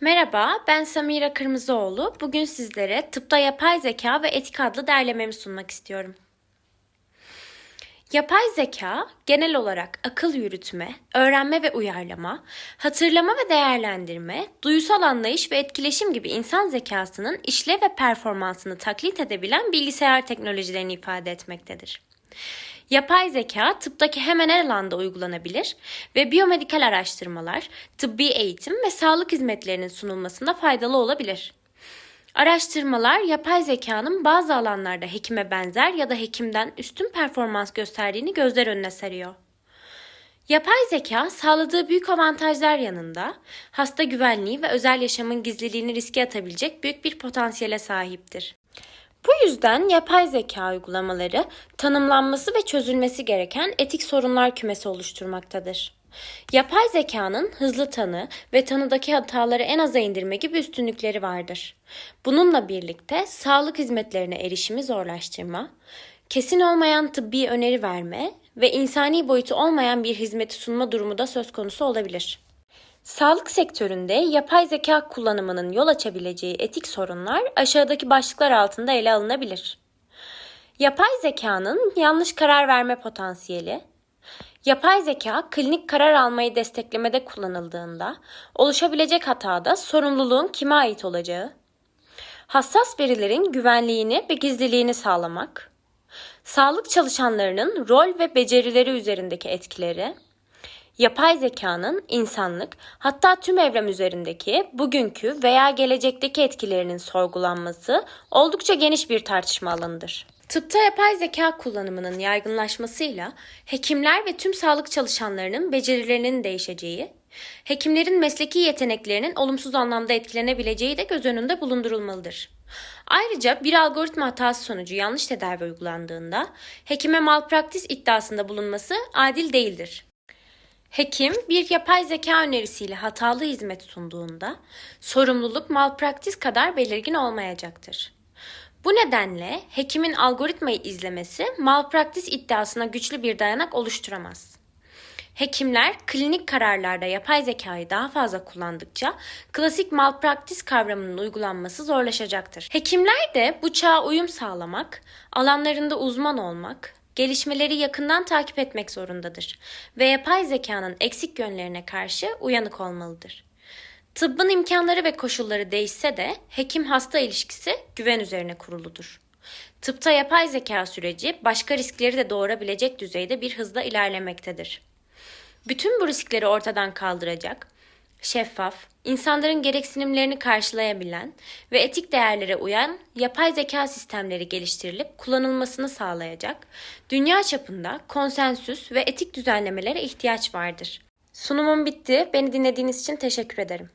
Merhaba, ben Samira Kırmızıoğlu. Bugün sizlere tıpta yapay zeka ve etik adlı derlememi sunmak istiyorum. Yapay zeka, genel olarak akıl yürütme, öğrenme ve uyarlama, hatırlama ve değerlendirme, duyusal anlayış ve etkileşim gibi insan zekasının işlev ve performansını taklit edebilen bilgisayar teknolojilerini ifade etmektedir. Yapay zeka tıptaki hemen her alanda uygulanabilir ve biyomedikal araştırmalar, tıbbi eğitim ve sağlık hizmetlerinin sunulmasında faydalı olabilir. Araştırmalar yapay zekanın bazı alanlarda hekime benzer ya da hekimden üstün performans gösterdiğini gözler önüne seriyor. Yapay zeka sağladığı büyük avantajlar yanında hasta güvenliği ve özel yaşamın gizliliğini riske atabilecek büyük bir potansiyele sahiptir. Bu yüzden yapay zeka uygulamaları tanımlanması ve çözülmesi gereken etik sorunlar kümesi oluşturmaktadır. Yapay zekanın hızlı tanı ve tanıdaki hataları en aza indirme gibi üstünlükleri vardır. Bununla birlikte sağlık hizmetlerine erişimi zorlaştırma, kesin olmayan tıbbi öneri verme ve insani boyutu olmayan bir hizmeti sunma durumu da söz konusu olabilir. Sağlık sektöründe yapay zeka kullanımının yol açabileceği etik sorunlar aşağıdaki başlıklar altında ele alınabilir. Yapay zekanın yanlış karar verme potansiyeli, yapay zeka klinik karar almayı desteklemede kullanıldığında oluşabilecek hatada sorumluluğun kime ait olacağı, hassas verilerin güvenliğini ve gizliliğini sağlamak, sağlık çalışanlarının rol ve becerileri üzerindeki etkileri, yapay zekanın insanlık hatta tüm evrim üzerindeki bugünkü veya gelecekteki etkilerinin sorgulanması oldukça geniş bir tartışma alanıdır. Tıpta yapay zeka kullanımının yaygınlaşmasıyla hekimler ve tüm sağlık çalışanlarının becerilerinin değişeceği, hekimlerin mesleki yeteneklerinin olumsuz anlamda etkilenebileceği de göz önünde bulundurulmalıdır. Ayrıca bir algoritma hatası sonucu yanlış tedavi uygulandığında hekime malpraktis iddiasında bulunması adil değildir. Hekim bir yapay zeka önerisiyle hatalı hizmet sunduğunda sorumluluk malpraktis kadar belirgin olmayacaktır. Bu nedenle hekimin algoritmayı izlemesi malpraktis iddiasına güçlü bir dayanak oluşturamaz. Hekimler klinik kararlarda yapay zekayı daha fazla kullandıkça klasik malpraktis kavramının uygulanması zorlaşacaktır. Hekimler de bu çağa uyum sağlamak, alanlarında uzman olmak, gelişmeleri yakından takip etmek zorundadır ve yapay zekanın eksik yönlerine karşı uyanık olmalıdır. Tıbbın imkanları ve koşulları değişse de hekim hasta ilişkisi güven üzerine kuruludur. Tıpta yapay zeka süreci başka riskleri de doğurabilecek düzeyde bir hızla ilerlemektedir. Bütün bu riskleri ortadan kaldıracak, şeffaf, insanların gereksinimlerini karşılayabilen ve etik değerlere uyan yapay zeka sistemleri geliştirilip kullanılmasını sağlayacak, dünya çapında konsensüs ve etik düzenlemelere ihtiyaç vardır. Sunumum bitti. Beni dinlediğiniz için teşekkür ederim.